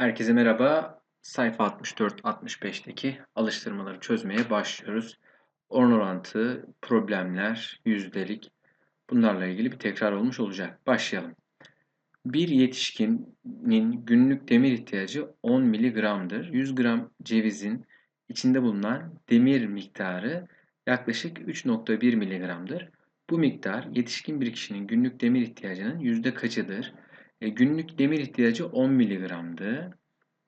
Herkese merhaba. Sayfa 64-65'teki alıştırmaları çözmeye başlıyoruz. Oran orantı, problemler, yüzdelik bunlarla ilgili bir tekrar olmuş olacak. Başlayalım. Bir yetişkinin günlük demir ihtiyacı 10 mg'dır. 100 gram cevizin içinde bulunan demir miktarı yaklaşık 3.1 mg'dır. Bu miktar yetişkin bir kişinin günlük demir ihtiyacının yüzde kaçıdır? E, günlük demir ihtiyacı 10 mg'dı.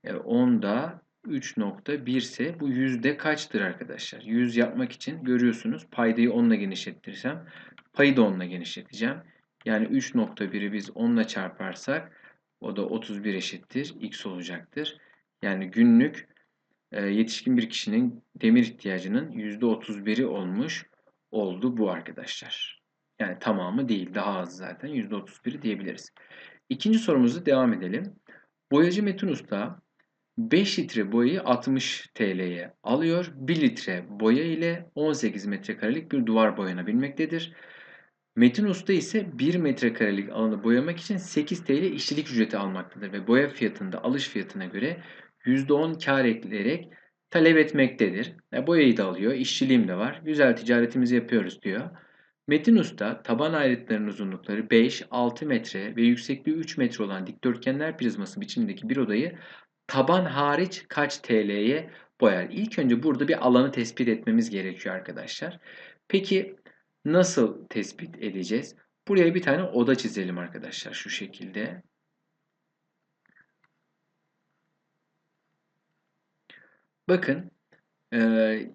E, 10'da 3.1 ise bu yüzde kaçtır arkadaşlar? 100 yapmak için görüyorsunuz paydayı 10 ile genişletirsem payı da 10 ile genişleteceğim. Yani 3.1'i biz 10 ile çarparsak o da 31 eşittir x olacaktır. Yani günlük e, yetişkin bir kişinin demir ihtiyacının %31'i olmuş oldu bu arkadaşlar. Yani tamamı değil daha az zaten %31'i diyebiliriz. İkinci sorumuzu devam edelim. Boyacı Metin Usta 5 litre boyayı 60 TL'ye alıyor. 1 litre boya ile 18 metrekarelik bir duvar boyanabilmektedir. Metin Usta ise 1 metrekarelik alanı boyamak için 8 TL işçilik ücreti almaktadır ve boya fiyatında alış fiyatına göre %10 kar ekleyerek talep etmektedir. E, boyayı da alıyor, işçiliğim de var. Güzel ticaretimizi yapıyoruz diyor. Metin Usta taban ayrıtlarının uzunlukları 5, 6 metre ve yüksekliği 3 metre olan dikdörtgenler prizması biçimindeki bir odayı taban hariç kaç TL'ye boyar? İlk önce burada bir alanı tespit etmemiz gerekiyor arkadaşlar. Peki nasıl tespit edeceğiz? Buraya bir tane oda çizelim arkadaşlar şu şekilde. Bakın e,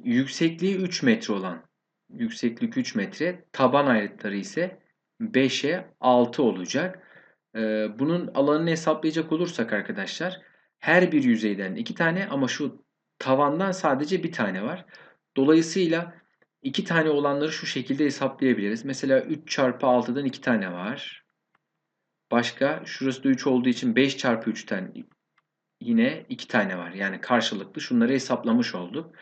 yüksekliği 3 metre olan yükseklik 3 metre taban ayrıtları ise 5'e 6 olacak. E, bunun alanını hesaplayacak olursak arkadaşlar her bir yüzeyden 2 tane ama şu tavandan sadece bir tane var. Dolayısıyla 2 tane olanları şu şekilde hesaplayabiliriz. Mesela 3 çarpı 6'dan 2 tane var. Başka şurası da 3 olduğu için 5 çarpı 3'ten yine 2 tane var. Yani karşılıklı şunları hesaplamış olduk.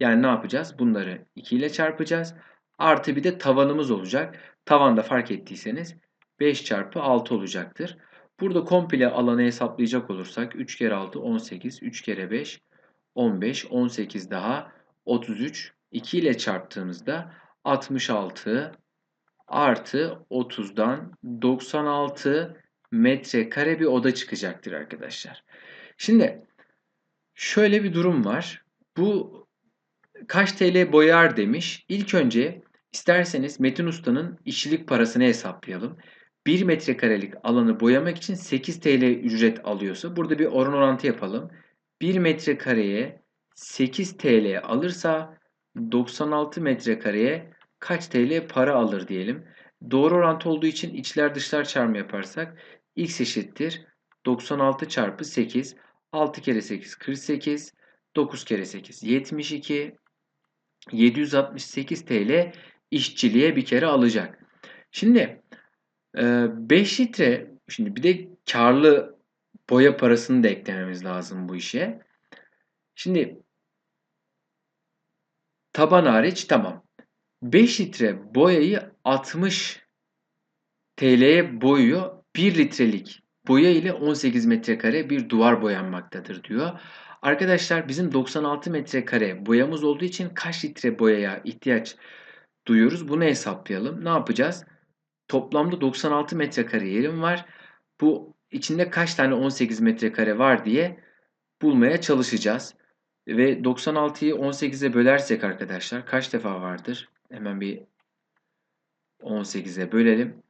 Yani ne yapacağız? Bunları 2 ile çarpacağız. Artı bir de tavanımız olacak. Tavanda fark ettiyseniz 5 çarpı 6 olacaktır. Burada komple alanı hesaplayacak olursak 3 kere 6 18, 3 kere 5 15, 18 daha 33. 2 ile çarptığımızda 66 artı 30'dan 96 metrekare bir oda çıkacaktır arkadaşlar. Şimdi şöyle bir durum var. Bu kaç TL boyar demiş. İlk önce isterseniz Metin Usta'nın işçilik parasını hesaplayalım. 1 metrekarelik alanı boyamak için 8 TL ücret alıyorsa burada bir oran orantı yapalım. 1 metrekareye 8 TL alırsa 96 metrekareye kaç TL para alır diyelim. Doğru orantı olduğu için içler dışlar çarpımı yaparsak x eşittir 96 çarpı 8 6 kere 8 48 9 kere 8 72 768 TL işçiliğe bir kere alacak. Şimdi 5 litre şimdi bir de karlı boya parasını da eklememiz lazım bu işe. Şimdi taban hariç tamam. 5 litre boyayı 60 TL'ye boyuyor. 1 litrelik boya ile 18 metrekare bir duvar boyanmaktadır diyor. Arkadaşlar bizim 96 metrekare boyamız olduğu için kaç litre boyaya ihtiyaç duyuyoruz? Bunu hesaplayalım. Ne yapacağız? Toplamda 96 metrekare yerim var. Bu içinde kaç tane 18 metrekare var diye bulmaya çalışacağız. Ve 96'yı 18'e bölersek arkadaşlar kaç defa vardır? Hemen bir 18'e bölelim.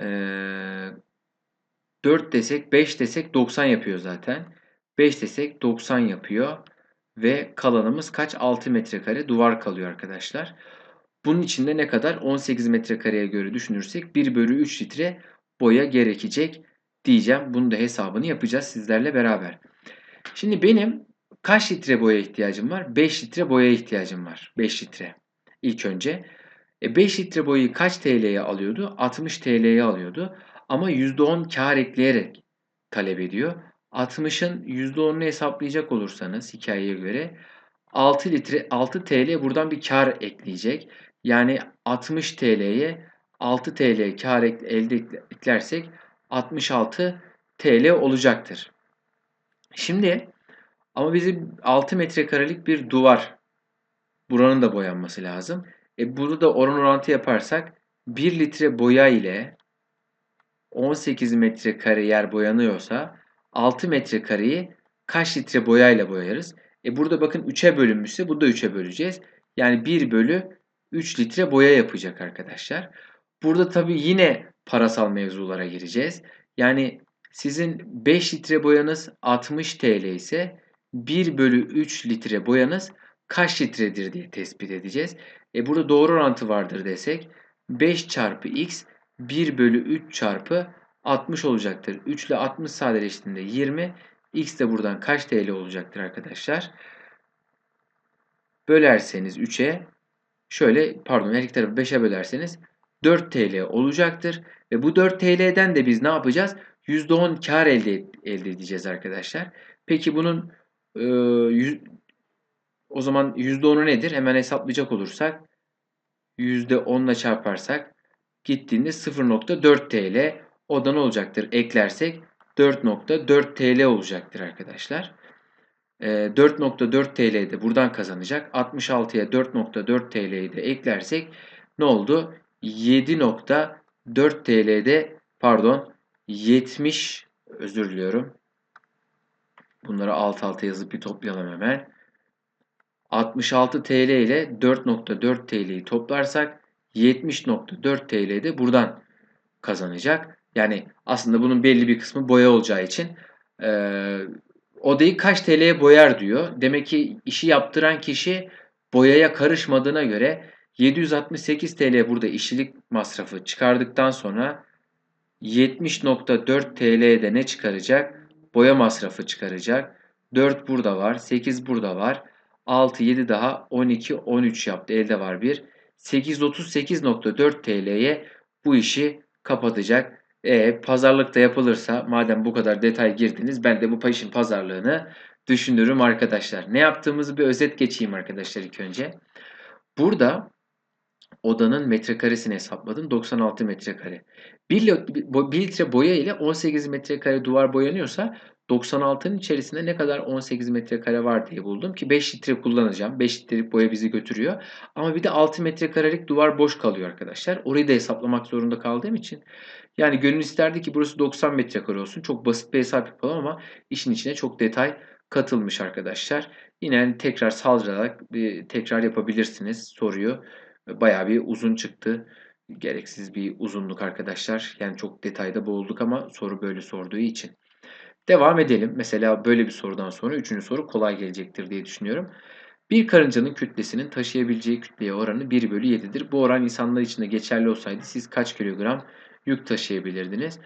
Ee, 4 desek 5 desek 90 yapıyor zaten. 5 desek 90 yapıyor. Ve kalanımız kaç? 6 metrekare duvar kalıyor arkadaşlar. Bunun içinde ne kadar? 18 metrekareye göre düşünürsek 1 bölü 3 litre boya gerekecek diyeceğim. Bunu da hesabını yapacağız sizlerle beraber. Şimdi benim kaç litre boya ihtiyacım var? 5 litre boya ihtiyacım var. 5 litre. İlk önce. E 5 litre boyayı kaç TL'ye alıyordu? 60 TL'ye alıyordu. Ama %10 kar ekleyerek talep ediyor. 60'ın %10'unu hesaplayacak olursanız hikayeye göre 6 litre 6 TL buradan bir kar ekleyecek. Yani 60 TL'ye 6 TL kar elde eklersek 66 TL olacaktır. Şimdi ama bizim 6 metrekarelik bir duvar. Buranın da boyanması lazım. E burada da oran orantı yaparsak 1 litre boya ile 18 metrekare yer boyanıyorsa 6 metrekareyi kaç litre boyayla boyarız? E burada bakın 3'e bölünmüşse bu da 3'e böleceğiz. Yani 1 bölü 3 litre boya yapacak arkadaşlar. Burada tabii yine parasal mevzulara gireceğiz. Yani sizin 5 litre boyanız 60 TL ise 1 bölü 3 litre boyanız kaç litredir diye tespit edeceğiz. E burada doğru orantı vardır desek 5 çarpı x 1 bölü 3 çarpı 60 olacaktır. 3 ile 60 sadeleştiğinde 20. X de buradan kaç TL olacaktır arkadaşlar? Bölerseniz 3'e şöyle pardon her iki tarafı 5'e bölerseniz 4 TL olacaktır. Ve bu 4 TL'den de biz ne yapacağız? %10 kar elde, elde edeceğiz arkadaşlar. Peki bunun e, yüz, o zaman %10'u nedir? Hemen hesaplayacak olursak %10 ile çarparsak gittiğinde 0.4 TL o da ne olacaktır? Eklersek 4.4 TL olacaktır arkadaşlar. 4.4 TL de buradan kazanacak. 66'ya 4.4 TL'yi de eklersek ne oldu? 7.4 TL'de pardon 70 özür diliyorum. Bunları alt alta yazıp bir toplayalım hemen. 66 TL ile 4.4 TL'yi toplarsak 70.4 TL de buradan kazanacak. Yani aslında bunun belli bir kısmı boya olacağı için e, odayı kaç TL'ye boyar diyor. Demek ki işi yaptıran kişi boyaya karışmadığına göre 768 TL burada işçilik masrafı çıkardıktan sonra 70.4 TL'de ne çıkaracak? Boya masrafı çıkaracak. 4 burada var. 8 burada var. 6, 7 daha 12, 13 yaptı. Elde var 1. 838.4 TL'ye bu işi kapatacak. E, pazarlıkta yapılırsa madem bu kadar detay girdiniz ben de bu işin pazarlığını düşünürüm arkadaşlar. Ne yaptığımızı bir özet geçeyim arkadaşlar ilk önce. Burada odanın metrekaresini hesapladım. 96 metrekare. 1 litre boya ile 18 metrekare duvar boyanıyorsa 96'nın içerisinde ne kadar 18 metrekare var diye buldum ki 5 litre kullanacağım. 5 litrelik boya bizi götürüyor. Ama bir de 6 metrekarelik duvar boş kalıyor arkadaşlar. Orayı da hesaplamak zorunda kaldığım için. Yani gönül isterdi ki burası 90 metrekare olsun. Çok basit bir hesap yapalım ama işin içine çok detay katılmış arkadaşlar. Yine hani tekrar saldırarak bir tekrar yapabilirsiniz soruyu. Bayağı bir uzun çıktı. Gereksiz bir uzunluk arkadaşlar. Yani çok detayda boğulduk ama soru böyle sorduğu için. Devam edelim. Mesela böyle bir sorudan sonra üçüncü soru kolay gelecektir diye düşünüyorum. Bir karıncanın kütlesinin taşıyabileceği kütleye oranı 1 bölü 7'dir. Bu oran insanlar için de geçerli olsaydı siz kaç kilogram yük taşıyabilirdiniz?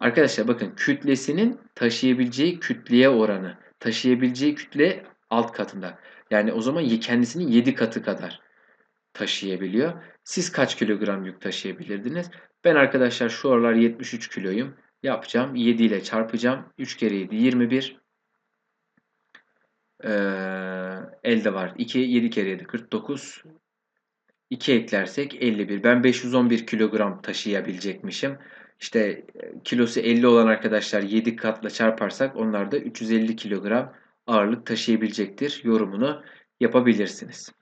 Arkadaşlar bakın kütlesinin taşıyabileceği kütleye oranı. Taşıyabileceği kütle alt katında. Yani o zaman kendisinin 7 katı kadar taşıyabiliyor. Siz kaç kilogram yük taşıyabilirdiniz? Ben arkadaşlar şu aralar 73 kiloyum yapacağım. 7 ile çarpacağım. 3 kere 7 21. Ee, elde var. 2 7 kere 7 49. 2 eklersek 51. Ben 511 kilogram taşıyabilecekmişim. İşte e, kilosu 50 olan arkadaşlar 7 katla çarparsak onlar da 350 kilogram ağırlık taşıyabilecektir. Yorumunu yapabilirsiniz.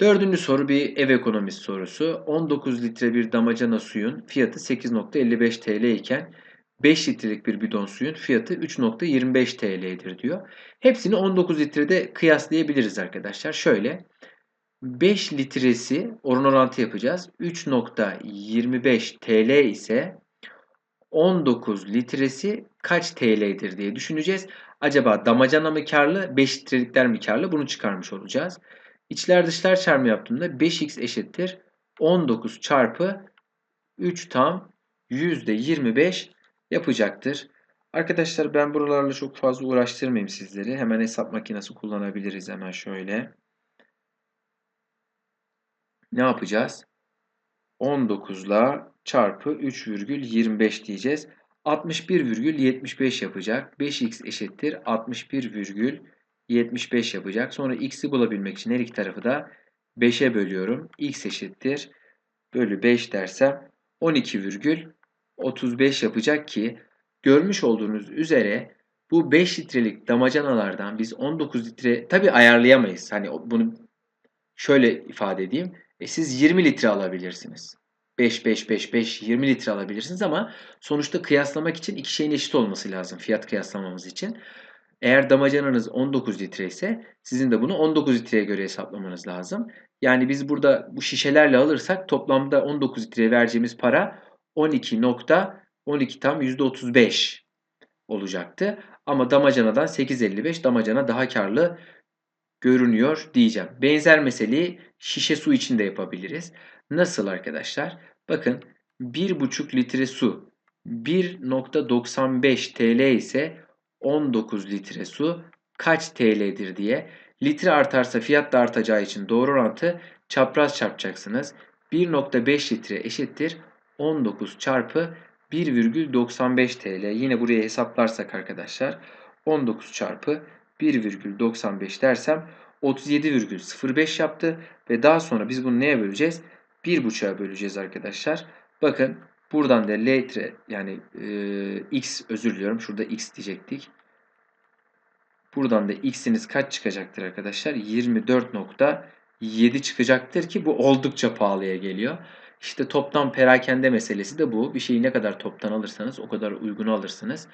Dördüncü soru bir ev ekonomisi sorusu. 19 litre bir damacana suyun fiyatı 8.55 TL iken 5 litrelik bir bidon suyun fiyatı 3.25 TL'dir diyor. Hepsini 19 litrede kıyaslayabiliriz arkadaşlar. Şöyle 5 litresi oran orantı yapacağız. 3.25 TL ise 19 litresi kaç TL'dir diye düşüneceğiz. Acaba damacana mı karlı, 5 litrelikler mi karlı bunu çıkarmış olacağız. İçler dışlar çarpımı yaptığımda 5x eşittir 19 çarpı 3 tam %25 yapacaktır. Arkadaşlar ben buralarla çok fazla uğraştırmayayım sizleri. Hemen hesap makinesi kullanabiliriz hemen şöyle. Ne yapacağız? 19 ile çarpı 3,25 diyeceğiz. 61,75 yapacak. 5x eşittir 61,75 75 yapacak. Sonra x'i bulabilmek için her iki tarafı da 5'e bölüyorum. x eşittir. Bölü 5 dersem 12,35 yapacak ki görmüş olduğunuz üzere Bu 5 litrelik damacanalardan biz 19 litre tabi ayarlayamayız. Hani bunu şöyle ifade edeyim. E siz 20 litre alabilirsiniz. 5, 5, 5, 5, 20 litre alabilirsiniz ama sonuçta kıyaslamak için iki şeyin eşit olması lazım fiyat kıyaslamamız için. Eğer damacananız 19 litre ise sizin de bunu 19 litreye göre hesaplamanız lazım. Yani biz burada bu şişelerle alırsak toplamda 19 litreye vereceğimiz para 12.12 tam %35 olacaktı. Ama damacanadan 8.55 damacana daha karlı görünüyor diyeceğim. Benzer meseleyi şişe su için de yapabiliriz. Nasıl arkadaşlar? Bakın 1,5 litre su 1.95 TL ise 19 litre su kaç TL'dir diye litre artarsa fiyat da artacağı için doğru orantı çapraz çarpacaksınız. 1.5 litre eşittir 19 çarpı 1,95 TL. Yine buraya hesaplarsak arkadaşlar 19 çarpı 1,95 dersem 37,05 yaptı ve daha sonra biz bunu neye böleceğiz? 1,5'a böleceğiz arkadaşlar. Bakın buradan da litre yani e, x özür diliyorum. Şurada x diyecektik. Buradan da x'iniz kaç çıkacaktır arkadaşlar? 24.7 çıkacaktır ki bu oldukça pahalıya geliyor. İşte toptan perakende meselesi de bu. Bir şeyi ne kadar toptan alırsanız o kadar uygun alırsınız.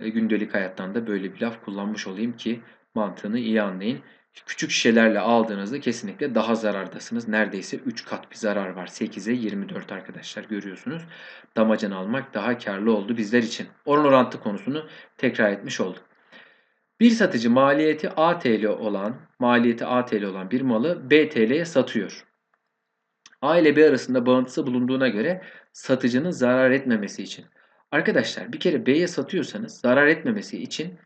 E, gündelik hayattan da böyle bir laf kullanmış olayım ki mantığını iyi anlayın. Küçük şişelerle aldığınızda kesinlikle daha zarardasınız. Neredeyse 3 kat bir zarar var. 8'e 24 arkadaşlar görüyorsunuz. Damacan almak daha karlı oldu bizler için. Oran orantı konusunu tekrar etmiş olduk. Bir satıcı maliyeti A TL olan, maliyeti A TL olan bir malı B TL'ye satıyor. A ile B arasında bağıntısı bulunduğuna göre satıcının zarar etmemesi için. Arkadaşlar bir kere B'ye satıyorsanız zarar etmemesi için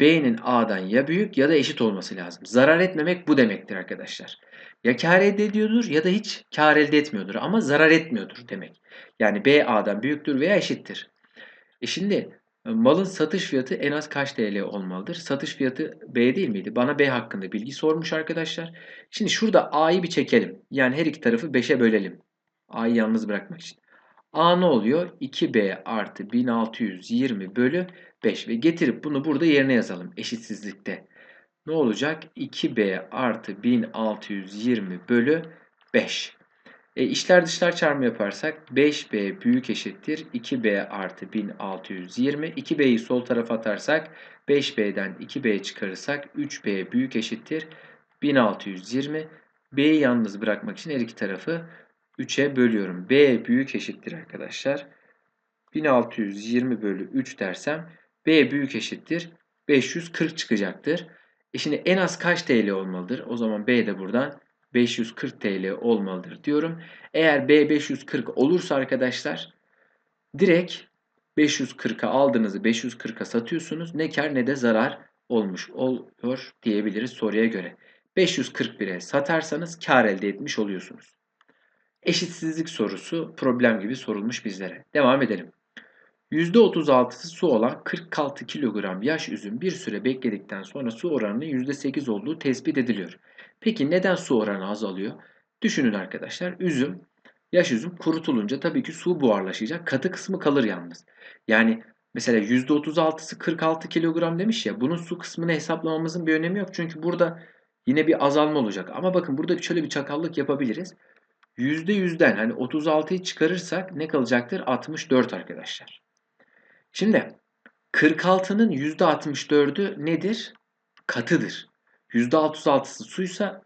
B'nin A'dan ya büyük ya da eşit olması lazım. Zarar etmemek bu demektir arkadaşlar. Ya kar elde ediyordur ya da hiç kar elde etmiyordur ama zarar etmiyordur demek. Yani B A'dan büyüktür veya eşittir. E şimdi malın satış fiyatı en az kaç TL olmalıdır? Satış fiyatı B değil miydi? Bana B hakkında bilgi sormuş arkadaşlar. Şimdi şurada A'yı bir çekelim. Yani her iki tarafı 5'e bölelim. A'yı yalnız bırakmak için. A ne oluyor? 2B artı 1620 bölü 5 ve getirip bunu burada yerine yazalım eşitsizlikte. Ne olacak? 2B artı 1620 bölü 5. E, içler dışlar çarpımı yaparsak 5B büyük eşittir 2B artı 1620. 2B'yi sol tarafa atarsak 5B'den 2B çıkarırsak 3B büyük eşittir 1620. B'yi yalnız bırakmak için her iki tarafı 3'e bölüyorum. B büyük eşittir arkadaşlar. 1620 bölü 3 dersem B büyük eşittir. 540 çıkacaktır. E şimdi en az kaç TL olmalıdır? O zaman B de buradan 540 TL olmalıdır diyorum. Eğer B 540 olursa arkadaşlar direkt 540'a aldığınızı 540'a satıyorsunuz. Ne kar ne de zarar olmuş oluyor diyebiliriz soruya göre. 541'e satarsanız kar elde etmiş oluyorsunuz. Eşitsizlik sorusu problem gibi sorulmuş bizlere. Devam edelim. %36'sı su olan 46 kilogram yaş üzüm bir süre bekledikten sonra su oranının %8 olduğu tespit ediliyor. Peki neden su oranı azalıyor? Düşünün arkadaşlar üzüm, yaş üzüm kurutulunca tabii ki su buharlaşacak. Katı kısmı kalır yalnız. Yani mesela %36'sı 46 kilogram demiş ya bunun su kısmını hesaplamamızın bir önemi yok. Çünkü burada yine bir azalma olacak. Ama bakın burada şöyle bir çakallık yapabiliriz. %100'den hani 36'yı çıkarırsak ne kalacaktır? 64 arkadaşlar. Şimdi 46'nın %64'ü nedir? Katıdır. %36'sı suysa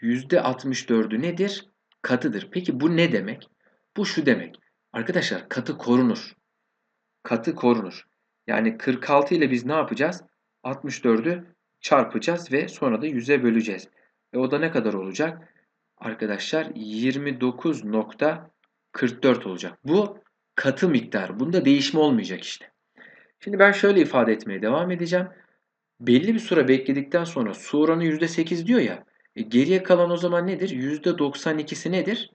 %64'ü nedir? Katıdır. Peki bu ne demek? Bu şu demek. Arkadaşlar katı korunur. Katı korunur. Yani 46 ile biz ne yapacağız? 64'ü çarpacağız ve sonra da 100'e böleceğiz. E o da ne kadar olacak? Arkadaşlar 29.44 olacak. Bu katı miktar. Bunda değişme olmayacak işte. Şimdi ben şöyle ifade etmeye devam edeceğim. Belli bir süre bekledikten sonra su oranı %8 diyor ya. E geriye kalan o zaman nedir? %92'si nedir?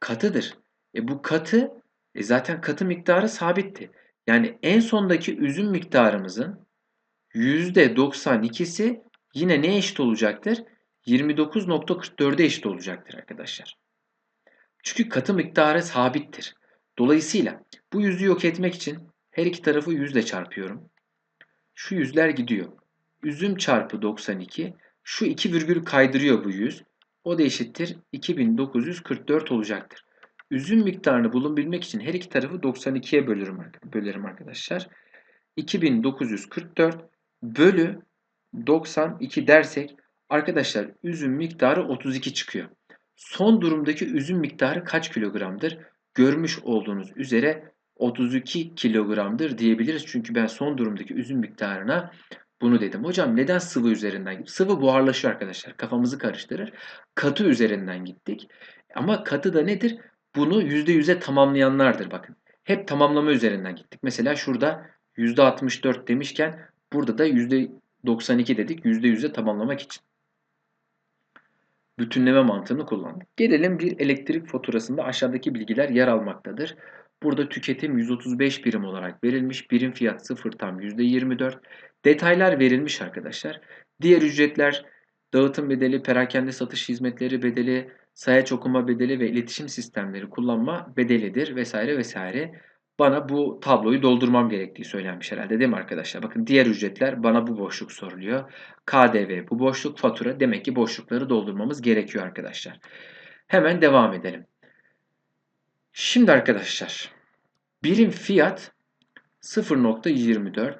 Katıdır. E bu katı e zaten katı miktarı sabitti. Yani en sondaki üzüm miktarımızın %92'si yine ne eşit olacaktır? 29.44'e eşit olacaktır arkadaşlar. Çünkü katı miktarı sabittir. Dolayısıyla bu yüzü yok etmek için her iki tarafı 100 ile çarpıyorum. Şu yüzler gidiyor. Üzüm çarpı 92. Şu 2 virgül kaydırıyor bu 100. O da eşittir 2944 olacaktır. Üzüm miktarını bulunabilmek için her iki tarafı 92'ye bölürüm, bölerim arkadaşlar. 2944 bölü 92 dersek arkadaşlar üzüm miktarı 32 çıkıyor. Son durumdaki üzüm miktarı kaç kilogramdır? Görmüş olduğunuz üzere 32 kilogramdır diyebiliriz. Çünkü ben son durumdaki üzüm miktarına bunu dedim. Hocam neden sıvı üzerinden? Sıvı buharlaşıyor arkadaşlar. Kafamızı karıştırır. Katı üzerinden gittik. Ama katı da nedir? Bunu %100'e tamamlayanlardır bakın. Hep tamamlama üzerinden gittik. Mesela şurada %64 demişken burada da %92 dedik. %100'e tamamlamak için. Bütünleme mantığını kullandık. Gelelim bir elektrik faturasında aşağıdaki bilgiler yer almaktadır. Burada tüketim 135 birim olarak verilmiş. Birim fiyat 0 tam %24. Detaylar verilmiş arkadaşlar. Diğer ücretler dağıtım bedeli, perakende satış hizmetleri bedeli, sayaç okuma bedeli ve iletişim sistemleri kullanma bedelidir vesaire vesaire. Bana bu tabloyu doldurmam gerektiği söylenmiş herhalde değil mi arkadaşlar? Bakın diğer ücretler bana bu boşluk soruluyor. KDV bu boşluk fatura demek ki boşlukları doldurmamız gerekiyor arkadaşlar. Hemen devam edelim. Şimdi arkadaşlar birim fiyat 0.24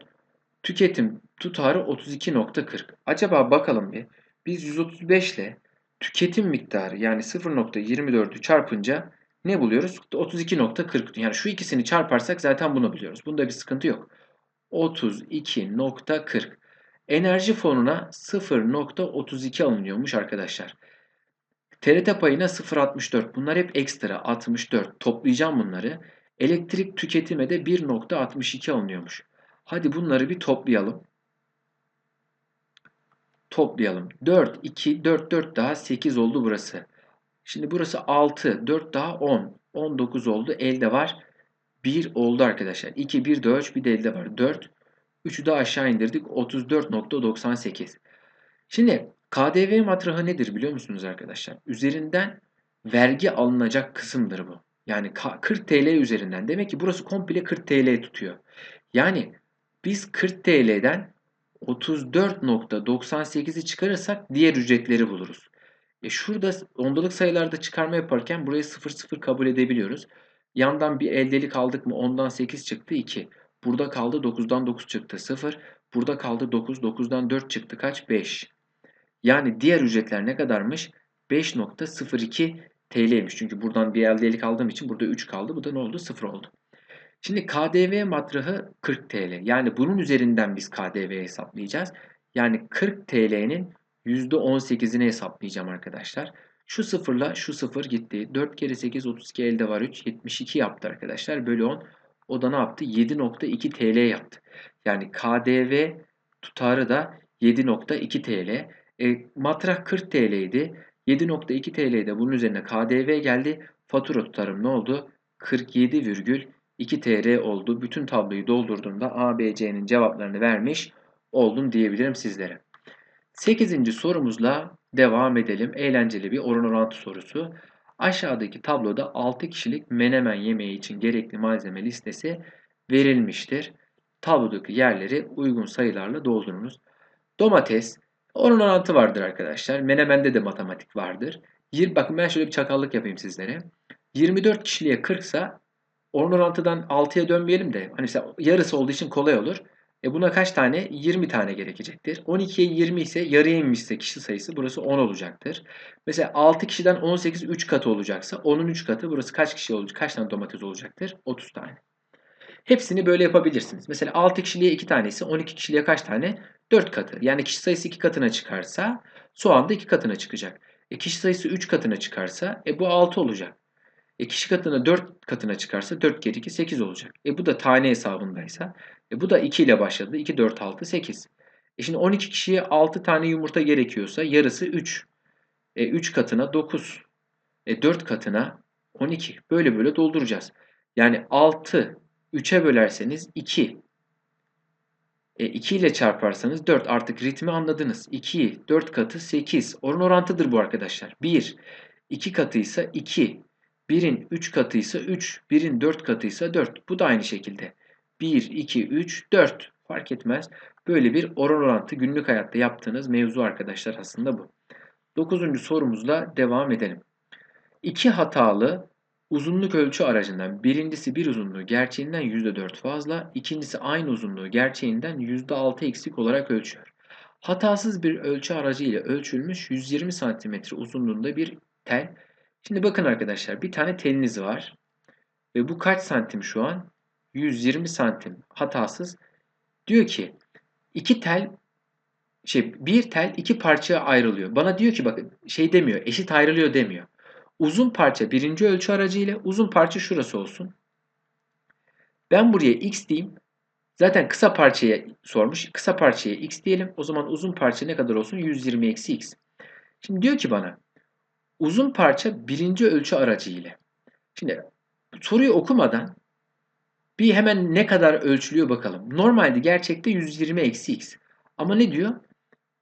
tüketim tutarı 32.40. Acaba bakalım bir biz 135 ile tüketim miktarı yani 0.24'ü çarpınca ne buluyoruz? 32.40. Yani şu ikisini çarparsak zaten bunu biliyoruz. Bunda bir sıkıntı yok. 32.40. Enerji fonuna 0.32 alınıyormuş arkadaşlar. TRT payına 0.64. Bunlar hep ekstra 64. Toplayacağım bunları. Elektrik tüketime de 1.62 alınıyormuş. Hadi bunları bir toplayalım. Toplayalım. 4, 2, 4, 4 daha 8 oldu burası. Şimdi burası 6, 4 daha 10. 19 oldu. Elde var. 1 oldu arkadaşlar. 2, 1 de ölç, bir de elde var. 4. 3'ü de aşağı indirdik. 34.98. Şimdi KDV matrahı nedir biliyor musunuz arkadaşlar? Üzerinden vergi alınacak kısımdır bu. Yani 40 TL üzerinden. Demek ki burası komple 40 TL tutuyor. Yani biz 40 TL'den 34.98'i çıkarırsak diğer ücretleri buluruz. E şurada ondalık sayılarda çıkarma yaparken burayı 0 0 kabul edebiliyoruz. Yandan bir eldelik aldık mı 10'dan 8 çıktı 2. Burada kaldı 9'dan 9 çıktı 0. Burada kaldı 9. 9'dan 4 çıktı kaç? 5. Yani diğer ücretler ne kadarmış? 5.02 TL'ymiş. Çünkü buradan bir eldelik aldığım için burada 3 kaldı. Bu da ne oldu? 0 oldu. Şimdi KDV matrahı 40 TL. Yani bunun üzerinden biz KDV hesaplayacağız. Yani 40 TL'nin %18'ini hesaplayacağım arkadaşlar. Şu sıfırla şu sıfır gitti. 4 kere 8 32 elde var 3 72 yaptı arkadaşlar. Bölü 10 o da ne yaptı? 7.2 TL yaptı. Yani KDV tutarı da 7.2 TL. E, matrah 40 TL idi. 7.2 TL'de bunun üzerine KDV geldi. Fatura tutarım ne oldu? 47,2 TL oldu. Bütün tabloyu doldurduğumda A, B, C'nin cevaplarını vermiş oldum diyebilirim sizlere. 8. sorumuzla devam edelim. Eğlenceli bir oran orantı sorusu. Aşağıdaki tabloda 6 kişilik menemen yemeği için gerekli malzeme listesi verilmiştir. Tablodaki yerleri uygun sayılarla doldurunuz. Domates, oran orantı vardır arkadaşlar. Menemende de matematik vardır. Bakın ben şöyle bir çakallık yapayım sizlere. 24 kişiliğe 40 ise oran orantıdan 6'ya dönmeyelim de hani yarısı olduğu için kolay olur. E buna kaç tane? 20 tane gerekecektir. 12'ye 20 ise yarıya inmişse kişi sayısı burası 10 olacaktır. Mesela 6 kişiden 18 3 katı olacaksa 10'un 3 katı burası kaç kişi olacak? Kaç tane domates olacaktır? 30 tane. Hepsini böyle yapabilirsiniz. Mesela 6 kişiliğe 2 tanesi 12 kişiliğe kaç tane? 4 katı. Yani kişi sayısı 2 katına çıkarsa soğan da 2 katına çıkacak. E kişi sayısı 3 katına çıkarsa e bu 6 olacak. E kişi katına 4 katına çıkarsa 4 kere 2 8 olacak. E bu da tane hesabındaysa. E bu da 2 ile başladı. 2, 4, 6, 8. E şimdi 12 kişiye 6 tane yumurta gerekiyorsa yarısı 3. E 3 katına 9. E 4 katına 12. Böyle böyle dolduracağız. Yani 6 3'e bölerseniz 2. E 2 ile çarparsanız 4. Artık ritmi anladınız. 2, 4 katı 8. Oran orantıdır bu arkadaşlar. 1, 2 katıysa 2. 1'in 3 katıysa 3, 1'in 4 katıysa 4. Bu da aynı şekilde. 1, 2, 3, 4 fark etmez. Böyle bir oran orantı günlük hayatta yaptığınız mevzu arkadaşlar aslında bu. Dokuzuncu sorumuzla devam edelim. İki hatalı uzunluk ölçü aracından birincisi bir uzunluğu gerçeğinden %4 fazla, ikincisi aynı uzunluğu gerçeğinden %6 eksik olarak ölçüyor. Hatasız bir ölçü aracı ile ölçülmüş 120 cm uzunluğunda bir tel. Şimdi bakın arkadaşlar bir tane teliniz var. Ve bu kaç santim şu an? 120 santim hatasız. Diyor ki iki tel şey bir tel iki parçaya ayrılıyor. Bana diyor ki bakın şey demiyor eşit ayrılıyor demiyor. Uzun parça birinci ölçü aracı uzun parça şurası olsun. Ben buraya x diyeyim. Zaten kısa parçaya sormuş. Kısa parçaya x diyelim. O zaman uzun parça ne kadar olsun? 120 eksi x. Şimdi diyor ki bana uzun parça birinci ölçü aracı ile. Şimdi soruyu okumadan bir hemen ne kadar ölçülüyor bakalım. Normalde gerçekte 120 eksi x. Ama ne diyor?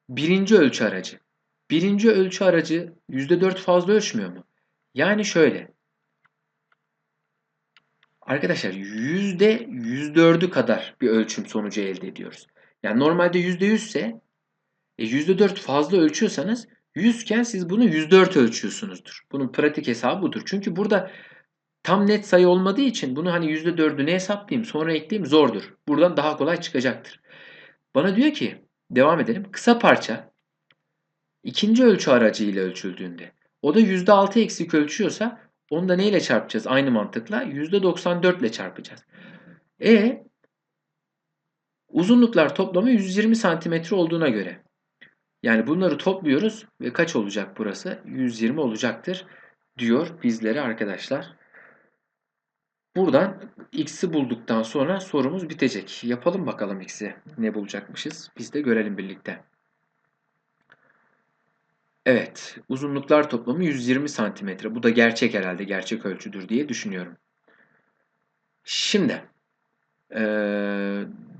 Birinci ölçü aracı. Birinci ölçü aracı %4 fazla ölçmüyor mu? Yani şöyle. Arkadaşlar %104'ü kadar bir ölçüm sonucu elde ediyoruz. Yani normalde %100 ise e %4 fazla ölçüyorsanız 100 iken siz bunu 104 ölçüyorsunuzdur. Bunun pratik hesabı budur. Çünkü burada tam net sayı olmadığı için bunu hani %4'ünü hesaplayayım sonra ekleyeyim zordur. Buradan daha kolay çıkacaktır. Bana diyor ki devam edelim. Kısa parça ikinci ölçü aracı ile ölçüldüğünde o da %6 eksik ölçüyorsa onu da neyle çarpacağız? Aynı mantıkla %94 ile çarpacağız. E uzunluklar toplamı 120 santimetre olduğuna göre yani bunları topluyoruz ve kaç olacak burası? 120 olacaktır diyor bizlere arkadaşlar. Buradan x'i bulduktan sonra sorumuz bitecek. Yapalım bakalım x'i. Ne bulacakmışız? Biz de görelim birlikte. Evet, uzunluklar toplamı 120 santimetre. Bu da gerçek herhalde, gerçek ölçüdür diye düşünüyorum. Şimdi, e,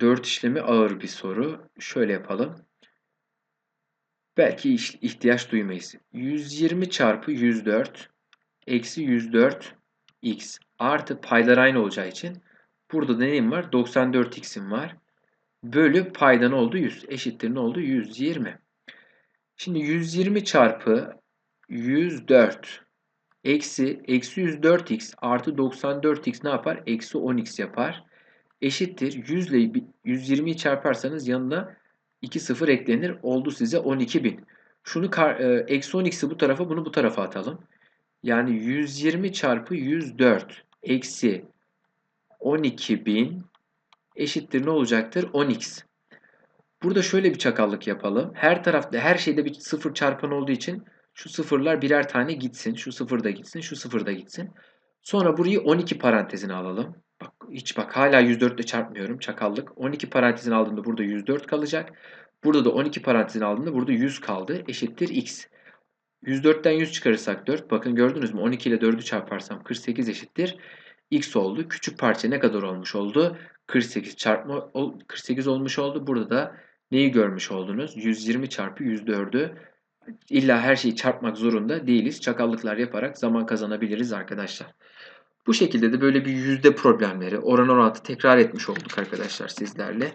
4 işlemi ağır bir soru. Şöyle yapalım. Belki ihtiyaç duymayız. 120 çarpı 104 eksi 104 x artı paylar aynı olacağı için burada neyim var? 94x'im var. Bölü paydan oldu 100. Eşittir ne oldu? 120. Şimdi 120 çarpı 104 eksi eksi 104x artı 94x ne yapar? Eksi 10x yapar. Eşittir 100 ile 120'yi çarparsanız yanına 2 sıfır eklenir. Oldu size 12.000. Şunu e, eksi 10x'i bu tarafa bunu bu tarafa atalım. Yani 120 çarpı 104 eksi 12.000 eşittir ne olacaktır? 10x. Burada şöyle bir çakallık yapalım. Her tarafta her şeyde bir sıfır çarpan olduğu için şu sıfırlar birer tane gitsin. Şu sıfır da gitsin. Şu sıfır da gitsin. Sonra burayı 12 parantezine alalım. Hiç bak hala 104 ile çarpmıyorum. Çakallık. 12 parantezin aldığında burada 104 kalacak. Burada da 12 parantezin aldığında burada 100 kaldı. Eşittir x. 104'ten 100 çıkarırsak 4. Bakın gördünüz mü? 12 ile 4'ü çarparsam 48 eşittir. X oldu. Küçük parça ne kadar olmuş oldu? 48 çarpma 48 olmuş oldu. Burada da neyi görmüş oldunuz? 120 çarpı 104'ü illa her şeyi çarpmak zorunda değiliz. Çakallıklar yaparak zaman kazanabiliriz arkadaşlar. Bu şekilde de böyle bir yüzde problemleri oran orantı tekrar etmiş olduk arkadaşlar sizlerle.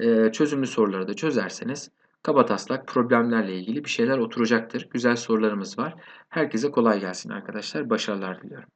Ee, çözümlü soruları da çözerseniz kabataslak problemlerle ilgili bir şeyler oturacaktır. Güzel sorularımız var. Herkese kolay gelsin arkadaşlar. Başarılar diliyorum.